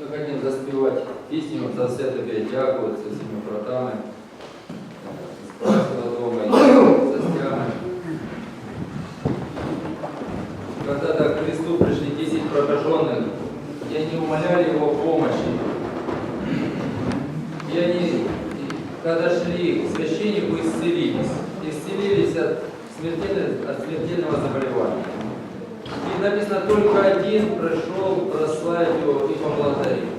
Ми хотіли заспівати пісню за все тобі дякую, з усіма братами, з праздника дома і з гостями. Когда-то к Христу пришли 10 прокаженных, и они умоляли Его помощи. И они, и когда шли к священнику, исцелились. Исцелились от смертельного, от смертельного заболевания. И написано, только один пришел прославить его и поблагодарить.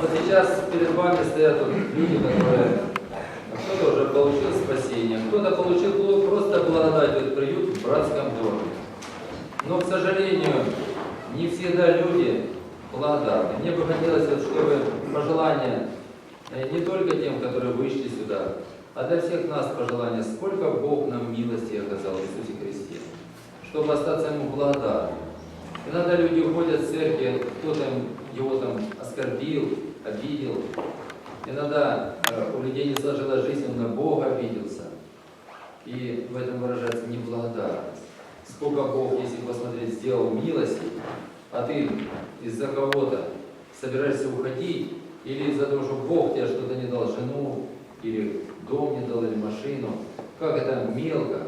Вот сейчас перед вами стоят вот люди, которые а кто-то уже получил спасение, кто-то получил просто благодать, вот приют в братском доме. Но, к сожалению, не всегда люди благодарны. Мне бы хотелось, вот, чтобы пожелания э, не только тем, которые вышли сюда, а для всех нас пожелания, сколько Бог нам милости оказал в Иисусе Христе, чтобы остаться Ему благодарным. Иногда люди уходят в церкви, кто-то его там оскорбил, обидел. Иногда э, у людей не сложилась жизнь, он на Бога обиделся. И в этом выражается неблагодарность. Сколько Бог, если посмотреть, сделал милости, а ты из-за кого-то собираешься уходить, или из-за того, что Бог тебе что-то не дал, жену, или дом не дал, или машину, как это мелко,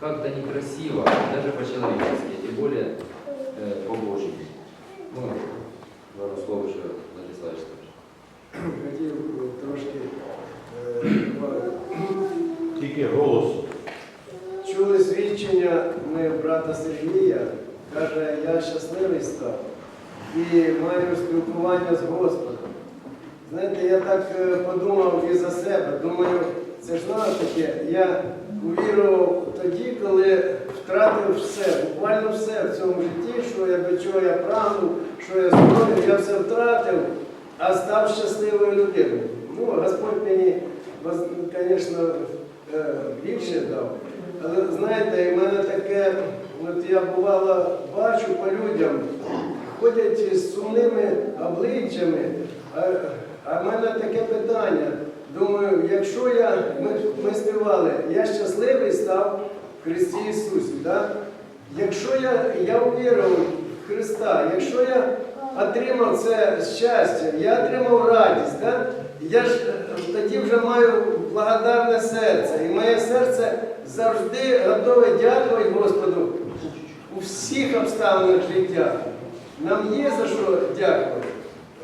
как это некрасиво, даже по-человечески, тем более э, по-божьему. Ну, пару слов еще Владислав скажет. Хотів трошки е. Тільки голос. чули свідчення ми брата Сергія, каже, я щасливий став і маю спілкування з Господом. Знаєте, я так е, подумав і за себе. Думаю, це ж знаю таке, я увірував тоді, коли втратив все, буквально все в цьому житті, що я до чого я прагнув, що я зробив, я все втратив, а став щасливою людиною. Ну, Господь мені, звісно, більше дав. Але знаєте, в мене таке, от я бувало бачу по людям, ходять з сумними обличчями, а в мене таке питання. Думаю, якщо я, ми, ми співали, я щасливий став в Христі Ісусі, да? якщо я, я увірував в Христа, якщо я отримав це щастя, я отримав радість, да? я ж е, тоді вже маю благодарне серце. І моє серце завжди готове дякувати Господу у всіх обставинах життя. Нам є за що дякувати,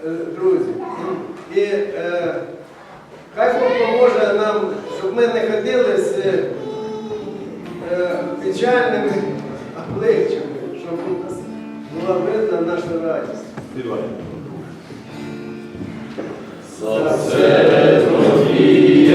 е, друзі. І е, хай Бог поможе нам, щоб ми не ходили з е, печальними обличчями, щоб у нас була видна наша радість. За все тобі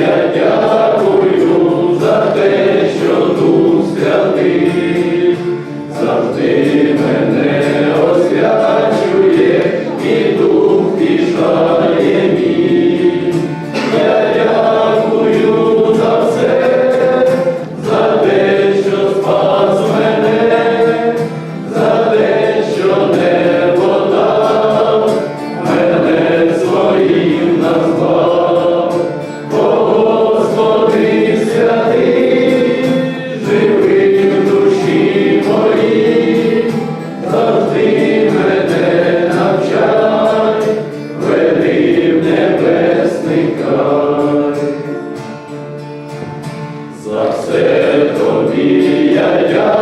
Mundial Yeah.